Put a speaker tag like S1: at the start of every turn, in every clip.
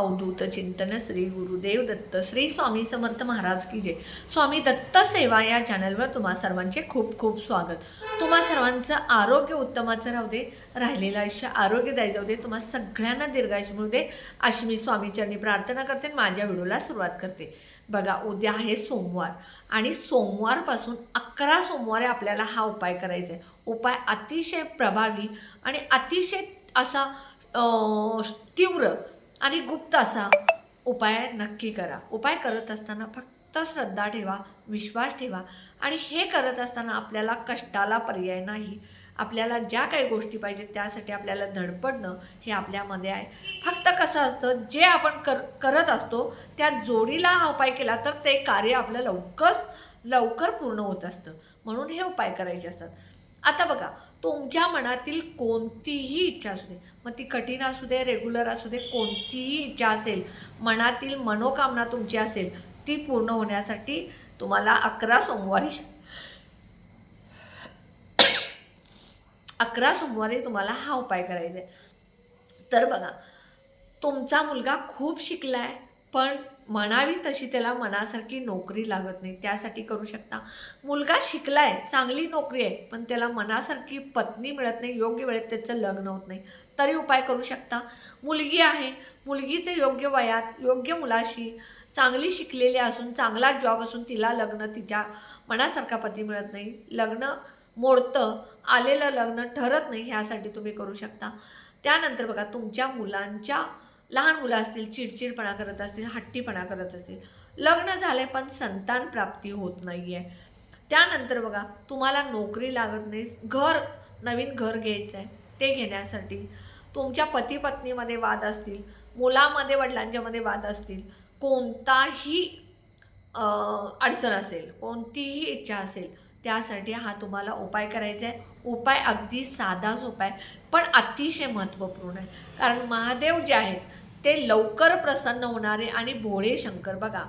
S1: अवधूत चिंतन श्री गुरुदेव दत्त श्री स्वामी समर्थ महाराज की जय. स्वामी दत्त सेवा या चॅनलवर तुम्हा सर्वांचे खूप खूप स्वागत. तुम्हा सर्वांचं आरोग्य उत्तमाचं राहू दे राहिलेलं आयुष्य आरोग्यदायी जाऊ दे तुम्हा सगळ्यांना दीर्घायुष्य मिळू दे अशी मी स्वामीचरणी प्रार्थना करते आणि माझ्या व्हिडिओला सुरुवात करते. बघा उद्या आहे सोमवार आणि सोमवारपासून अकरा सोमवारी आपल्याला हा उपाय करायचा आहे. उपाय अतिशय प्रभावी आणि अतिशय असा तीव्र आणि गुप्त असा उपाय नक्की करा. उपाय करत असताना फक्त श्रद्धा ठेवा विश्वास ठेवा आणि हे करत असताना आपल्याला कष्टाला पर्याय नाही. आपल्याला ज्या काही गोष्टी पाहिजेत त्यासाठी आपल्याला धडपडणं हे आपल्यामध्ये आहे. फक्त कसं असतं जे आपण कर करत असतो त्या जोडीला हा उपाय केला तर ते कार्य आपलं लवकरच लवकर पूर्ण होत असतं. म्हणून हे उपाय करायचे असतात. आता बघा तुमच्या मनातील कोणतीही इच्छा असू दे मग ती कठीण असू दे रेग्युलर असू दे कोणतीही इच्छा असेल मनातील मनोकामना तुमची असेल ती पूर्ण होण्यासाठी तुम्हाला अकरा सोमवारी अकरा सोमवारी तुम्हाला हा उपाय करायचा आहे. तर बघा तुमचा मुलगा खूप शिकला आहे पण म्हणावी तशी त्याला मनासारखी नोकरी लागत नाही. त्यासाठी करू शकता. मुलगा शिकला आहे चांगली नोकरी आहे पण त्याला मनासारखी पत्नी मिळत नाही योग्य वेळेत त्याचं लग्न होत नाही. तरी उपाय करू शकता. मुलगी आहे मुलगीचे योग्य वयात योग्य मुलाशी चांगली शिकलेली असून चांगला जॉब असून तिला लग्न तिच्या मनासारखा पती मिळत नाही. लग्न मोडतं आलेलं लग्न ठरत नाही ह्यासाठी तुम्ही करू शकता. त्यानंतर बघा तुमच्या मुलांच्या लहान मुलं असतील चिडचिडपणा करत असतील हट्टीपणा करत असतील. लग्न झाले पण संतान प्राप्ती होत नाही आहे त्यानंतर बघा तुम्हाला नोकरी लागत नाही घर नवीन घर घ्यायचं आहे ते घेण्यासाठी. तुमच्या पती पत्नीमध्ये वाद असतील मुलामध्ये वडिलांच्यामध्ये वाद असतील कोणताही अडचण असेल कोणतीही इच्छा असेल त्यासाठी हा तुम्हाला उपाय करायचा आहे उपाय अगदी साधा सोपा आहे पण अतिशय महत्त्वपूर्ण आहे. कारण महादेव जे आहेत ते लवकर प्रसन्न होणारे आणि भोळे शंकर बघा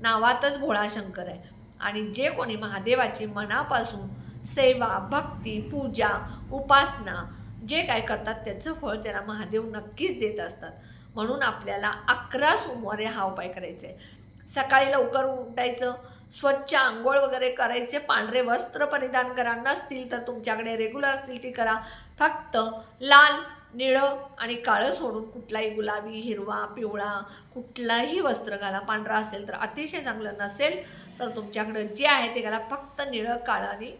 S1: नावातच भोळा शंकर आहे. आणि जे कोणी महादेवाची मनापासून सेवा भक्ती पूजा उपासना जे काय करतात त्याचं फळ त्याला महादेव नक्कीच देत असतात. म्हणून आपल्याला अकरा सोमवारी हा उपाय करायचा आहे सकाळी लवकर उठायचं स्वच्छ आंघोळ वगैरे करायचे पांढरे वस्त्र परिधान करा नसतील तर तुमच्याकडे रेग्युलर असतील ती करा. फक्त लाल निळं आणि काळं सोडून कुठलाही गुलाबी हिरवा पिवळा कुठलाही वस्त्र घाला पांढरा असेल तर अतिशय चांगलं नसेल तर तुमच्याकडं जे आहे ते घाला. फक्त निळं काळं आणि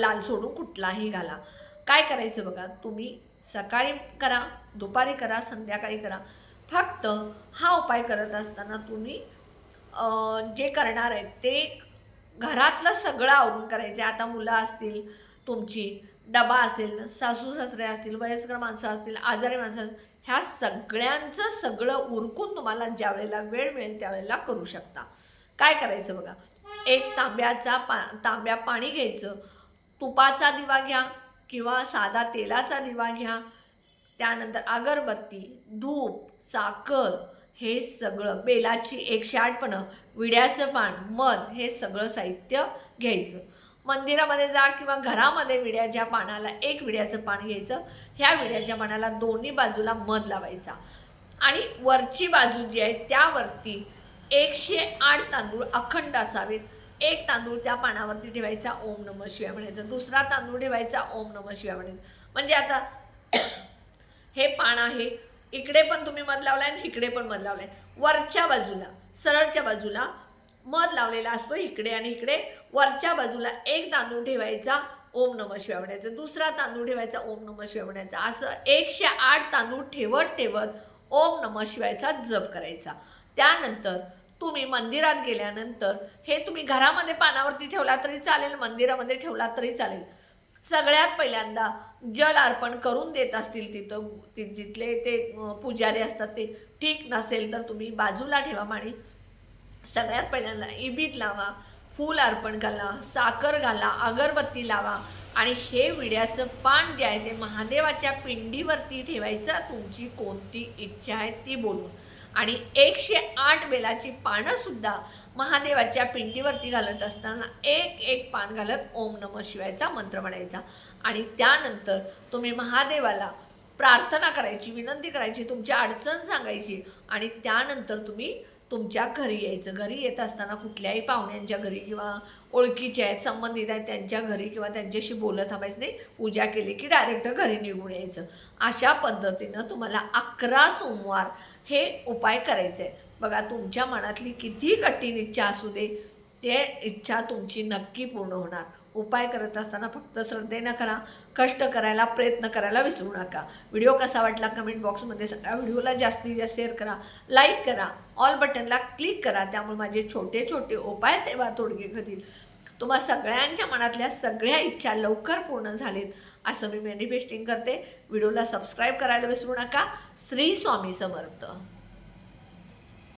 S1: लाल सोडून कुठलाही घाला. काय करायचं बघा तुम्ही सकाळी करा दुपारी करा संध्याकाळी करा. फक्त हा उपाय करत असताना तुम्ही जे करणार आहेत ते घरातलं सगळं आवरून करायचं. आता मुलं असतील तुमची डबा असेल सासू सासरे असतील वयस्कर माणसं असतील आजारी माणसं असतील ह्या सगळ्यांचं सगळं उरकून तुम्हाला ज्या वेळेला वेळ मिळेल त्यावेळेला करू शकता. काय करायचं बघा? एक तांब्याचा पा तांब्या पाणी घ्यायचं. तुपाचा दिवा घ्या किंवा साधा तेलाचा दिवा घ्या. त्यानंतर अगरबत्ती धूप साखर हे सगळं बेलाची एकशे आठ विड्याचं पान मध हे सगळं साहित्य घ्यायचं. मंदिरामध्ये जा किंवा घरामध्ये विड्याच्या पानाला एक विड्याचं पान घ्यायचं ह्या विड्याच्या पानाला दोन्ही बाजूला मध लावायचा. आणि वरची बाजू जी आहे त्यावरती एकशे आठ तांदूळ अखंड असावेत. एक तांदूळ त्या पानावरती ठेवायचा ओम नम शिवाय म्हणायचं. दुसरा तांदूळ ठेवायचा ओम नम शिवाय म्हणायचं. म्हणजे आता हे पान आहे इकडे पण तुम्ही मध लावलाय आणि इकडे पण मध लावलाय. वरच्या बाजूला सरळच्या बाजूला मध लावलेला असतो इकडे आणि इकडे वरच्या बाजूला एक तांदूळ ठेवायचा ओम नम शिवाय दुसरा तांदूळ ठेवायचा ओम नम शिवाय म्हणायचा. असं एकशे आठ तांदूळ ठेवत ठेवत ओम नम शिवायचा जप करायचा. त्यानंतर तुम्ही मंदिरात गेल्यानंतर हे तुम्ही घरामध्ये पानावरती ठेवला तरी चालेल मंदिरामध्ये ठेवला तरी चालेल. सगळ्यात पहिल्यांदा जल अर्पण करून देत असतील तिथं ति जिथले ते पुजारी असतात ते ठीक नसेल तर तुम्ही बाजूला ठेवा आणि सगळ्यात पहिल्यांदा इबीत लावा. फूल अर्पण घाला साखर घाला अगरबत्ती लावा. आणि हे विड्याचं पान जे आहे ते महादेवाच्या पिंडीवरती ठेवायचं. तुमची कोणती इच्छा आहे ती बोलून. आणि एकशे आठ बेलाची पानंसुद्धा महादेवाच्या पिंडीवरती घालत असताना एक एक पान घालत ओम नम शिवायचा मंत्र म्हणायचा. आणि त्यानंतर तुम्ही महादेवाला प्रार्थना करायची विनंती करायची तुमची अडचण सांगायची. आणि त्यानंतर तुम्ही तुमच्या घरी यायचं. घरी येत असताना कुठल्याही पाहुण्यांच्या घरी किंवा ओळखीचे आहेत संबंधित आहेत त्यांच्या घरी किंवा त्यांच्याशी बोलत थांबायचं नाही. पूजा केली की डायरेक्ट घरी निघून यायचं. अशा पद्धतीनं तुम्हाला अकरा सोमवार हे उपाय करायचे आहे बघा तुमच्या मनातली किती कठीण इच्छा असू दे ते इच्छा तुमची नक्की पूर्ण होणार. उपाय करत असताना फक्त श्रद्धेनं करा कष्ट करायला प्रयत्न करायला विसरू नका. व्हिडिओ कसा वाटला कमेंट बॉक्समध्ये सांगा. व्हिडिओला जास्तीत जास्त शेअर करा लाईक करा ऑल बटनला क्लिक करा त्यामुळे माझे छोटे छोटे उपाय सेवा तोडगे घडील तुम्हा सगळ्यांच्या मनातल्या सगळ्या इच्छा लवकर पूर्ण झालीत असं मी मॅनिफेस्टिंग करते. व्हिडिओला सबस्क्राईब करायला विसरू नका. श्री स्वामी समर्थ.